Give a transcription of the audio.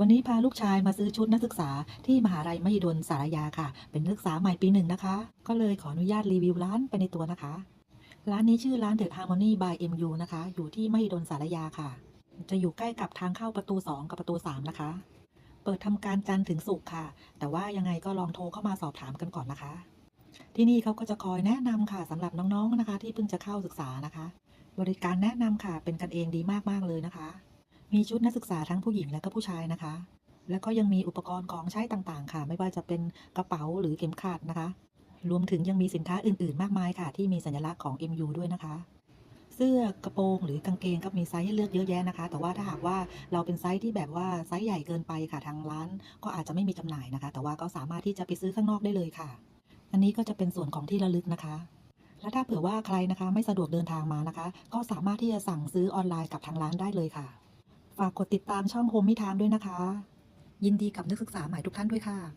วันนี้พาลูกชายมาซื้อชุดนักศึกษาที่มหาลัยมหิดลสารยาค่ะ เป็นนักศึกษาใหม่ปีหนึ่งนะคะ ก็เลยขออนุญาตรีวิวร้านไปในตัวนะคะ ร้านนี้ชื่อร้าน The Harmony by MU นะคะ อยู่ที่มหิดลสารยาค่ะ จะอยู่ใกล้กับทางเข้าประตู 2 กับประตู 3 นะคะ เปิดทำการจันทร์ถึงศุกร์ค่ะ แต่ว่ายังไงก็ลองโทรเข้ามาสอบถามกันก่อนนะคะ ที่นี่เขาก็จะคอยแนะนำค่ะสำหรับน้องๆนะคะ ที่เพิ่งจะเข้าศึกษานะคะ บริการแนะนำค่ะเป็นกันเองดีมากๆเลยนะคะ มีชุดนักศึกษาทั้งผู้หญิงและก็ผู้ชายนะคะ แล้วก็ยังมีอุปกรณ์ของใช้ต่างๆ ค่ะ ไม่ว่าจะเป็นกระเป๋าหรือเข็มขัดนะคะ รวมถึงยังมีสินค้าอื่นๆ มากมายค่ะ ที่มีสัญลักษณ์ของ MU ด้วยนะคะ เสื้อกระโปรงหรือกางเกงก็มีไซส์ให้เลือกเยอะแยะนะคะ แต่ว่าถ้าหากว่าเราเป็นไซส์ที่แบบว่าไซส์ใหญ่เกินไปค่ะทางร้าน ก็อาจจะไม่มีจำหน่ายนะคะ แต่ว่าก็สามารถที่จะไปซื้อข้างนอกได้เลยค่ะ อันนี้ก็จะเป็นส่วนของที่ระลึกนะคะและถ้าเผื่อว่าใครนะคะไม่สะดวกเดินทางมานะคะ ก็สามารถที่จะสั่งซื้อออนไลน์กับทางร้านได้เลยค่ะ ฝากกดติดตามช่องโฮมมิทามด้วยนะคะ ยินดีกับนักศึกษาใหม่ทุกท่านด้วยค่ะ